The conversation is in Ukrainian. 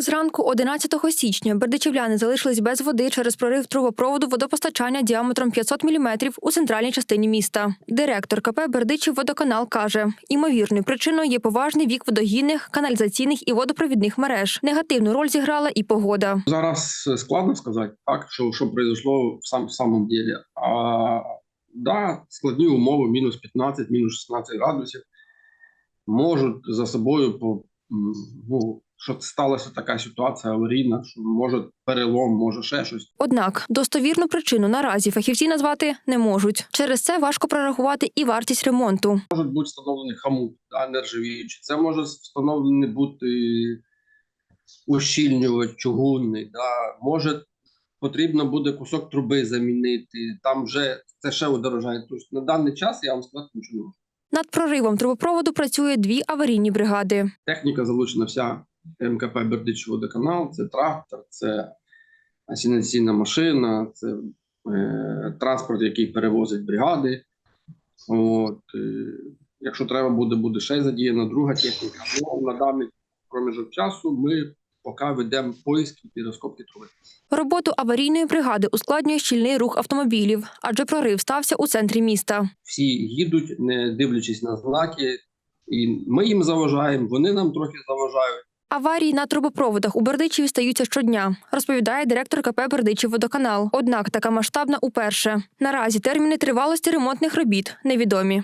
Зранку 11 січня бердичівляни залишились без води через прорив трубопроводу водопостачання діаметром 500 мм у центральній частині міста. Директор КП Бердичів водоканал каже, імовірною причиною є поважний вік водогінних, каналізаційних і водопровідних мереж. Негативну роль зіграла і погода. Зараз складно сказати, так, що, що произошло в, сам, в самом деле. А, да, складні умови, мінус 15, мінус 16 градусів, можуть за собою, по, ну, що сталася така ситуація аварійна, що може перелом, може ще щось. Однак достовірну причину наразі фахівці назвати не можуть. Через це важко прорахувати і вартість ремонту. Можуть бути встановлені хамут, да, нержавіючі. Це може встановлений бути ущільнювач чугунний. Да. Може потрібно буде кусок труби замінити. Там вже це ще удорожає. Тобто на даний час я вам сказати нічого не можу. Над проривом трубопроводу працює дві аварійні бригади. Техніка залучена вся МКП Бердич водоканал, це трактор, це асінаційна машина, це е, транспорт, який перевозить бригади. От, е, якщо треба буде, буде ще задіяна друга техніка. Ну, на даний проміжок часу ми поки ведемо поиски і розкопки труби. Роботу аварійної бригади ускладнює щільний рух автомобілів, адже прорив стався у центрі міста. Всі їдуть, не дивлячись на знаки, і ми їм заважаємо, вони нам трохи заважають. Аварії на трубопроводах у Бердичеві стаються щодня, розповідає директор КП Бердичів водоканал. Однак така масштабна уперше. Наразі терміни тривалості ремонтних робіт невідомі.